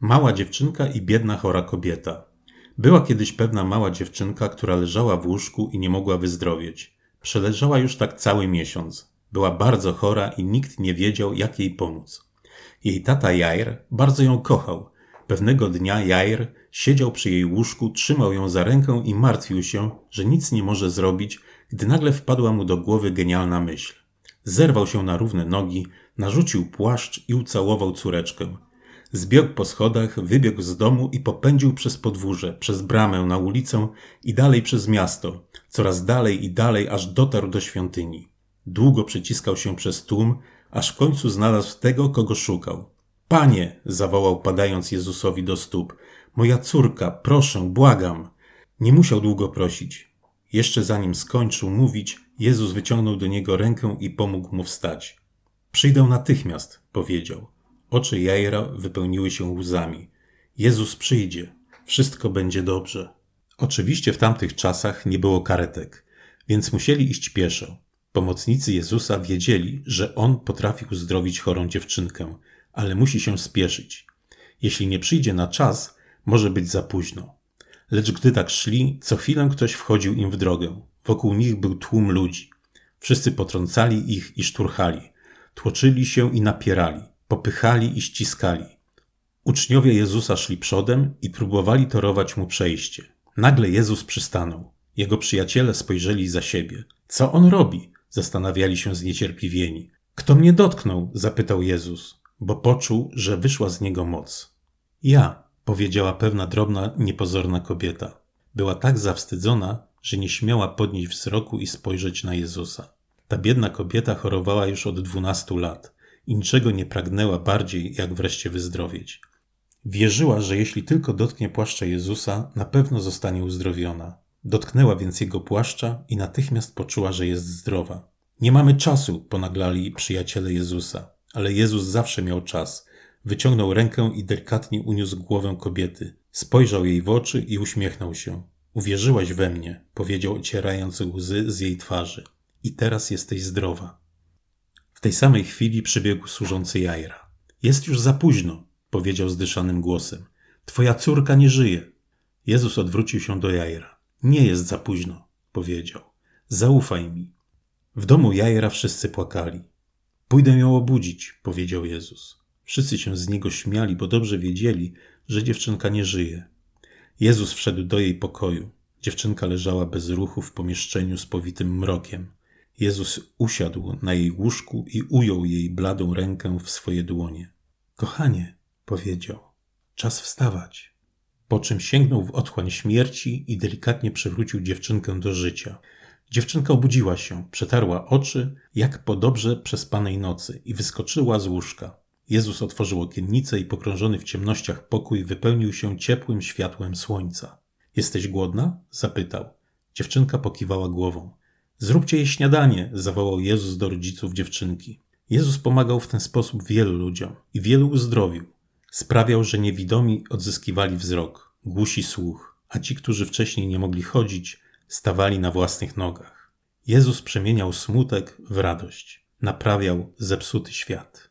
Mała dziewczynka i biedna chora kobieta. Była kiedyś pewna mała dziewczynka, która leżała w łóżku i nie mogła wyzdrowieć. Przeleżała już tak cały miesiąc. Była bardzo chora i nikt nie wiedział, jak jej pomóc. Jej tata Jair bardzo ją kochał. Pewnego dnia Jair siedział przy jej łóżku, trzymał ją za rękę i martwił się, że nic nie może zrobić, gdy nagle wpadła mu do głowy genialna myśl. Zerwał się na równe nogi, narzucił płaszcz i ucałował córeczkę. Zbiegł po schodach, wybiegł z domu i popędził przez podwórze, przez bramę na ulicę i dalej przez miasto, coraz dalej i dalej, aż dotarł do świątyni. Długo przyciskał się przez tłum, aż w końcu znalazł tego, kogo szukał. Panie, zawołał padając Jezusowi do stóp, moja córka, proszę, błagam. Nie musiał długo prosić. Jeszcze zanim skończył mówić, Jezus wyciągnął do niego rękę i pomógł mu wstać. Przyjdę natychmiast, powiedział. Oczy Jaira wypełniły się łzami. Jezus przyjdzie, wszystko będzie dobrze. Oczywiście w tamtych czasach nie było karetek, więc musieli iść pieszo. Pomocnicy Jezusa wiedzieli, że on potrafi uzdrowić chorą dziewczynkę, ale musi się spieszyć. Jeśli nie przyjdzie na czas, może być za późno. Lecz gdy tak szli, co chwilę ktoś wchodził im w drogę. Wokół nich był tłum ludzi. Wszyscy potrącali ich i szturchali, tłoczyli się i napierali popychali i ściskali. Uczniowie Jezusa szli przodem i próbowali torować mu przejście. Nagle Jezus przystanął. Jego przyjaciele spojrzeli za siebie. Co on robi? Zastanawiali się zniecierpliwieni. Kto mnie dotknął? zapytał Jezus, bo poczuł, że wyszła z niego moc. Ja, powiedziała pewna drobna, niepozorna kobieta. Była tak zawstydzona, że nie śmiała podnieść wzroku i spojrzeć na Jezusa. Ta biedna kobieta chorowała już od dwunastu lat i niczego nie pragnęła bardziej, jak wreszcie wyzdrowieć. Wierzyła, że jeśli tylko dotknie płaszcza Jezusa, na pewno zostanie uzdrowiona. Dotknęła więc jego płaszcza i natychmiast poczuła, że jest zdrowa. Nie mamy czasu, ponaglali przyjaciele Jezusa, ale Jezus zawsze miał czas. Wyciągnął rękę i delikatnie uniósł głowę kobiety. Spojrzał jej w oczy i uśmiechnął się. Uwierzyłaś we mnie, powiedział, ocierając łzy z jej twarzy. I teraz jesteś zdrowa. W tej samej chwili przybiegł służący Jaira. Jest już za późno, powiedział zdyszanym głosem. Twoja córka nie żyje. Jezus odwrócił się do Jaira. Nie jest za późno, powiedział. Zaufaj mi. W domu Jaira wszyscy płakali. Pójdę ją obudzić, powiedział Jezus. Wszyscy się z niego śmiali, bo dobrze wiedzieli, że dziewczynka nie żyje. Jezus wszedł do jej pokoju. Dziewczynka leżała bez ruchu w pomieszczeniu spowitym mrokiem. Jezus usiadł na jej łóżku i ujął jej bladą rękę w swoje dłonie. Kochanie, powiedział, czas wstawać. Po czym sięgnął w otchłań śmierci i delikatnie przywrócił dziewczynkę do życia. Dziewczynka obudziła się, przetarła oczy, jak po dobrze przespanej nocy, i wyskoczyła z łóżka. Jezus otworzył okiennicę i pokrążony w ciemnościach pokój wypełnił się ciepłym światłem słońca. Jesteś głodna? zapytał. Dziewczynka pokiwała głową. Zróbcie jej śniadanie, zawołał Jezus do rodziców dziewczynki. Jezus pomagał w ten sposób wielu ludziom i wielu uzdrowił. Sprawiał, że niewidomi odzyskiwali wzrok, głusi słuch, a ci, którzy wcześniej nie mogli chodzić, stawali na własnych nogach. Jezus przemieniał smutek w radość, naprawiał zepsuty świat.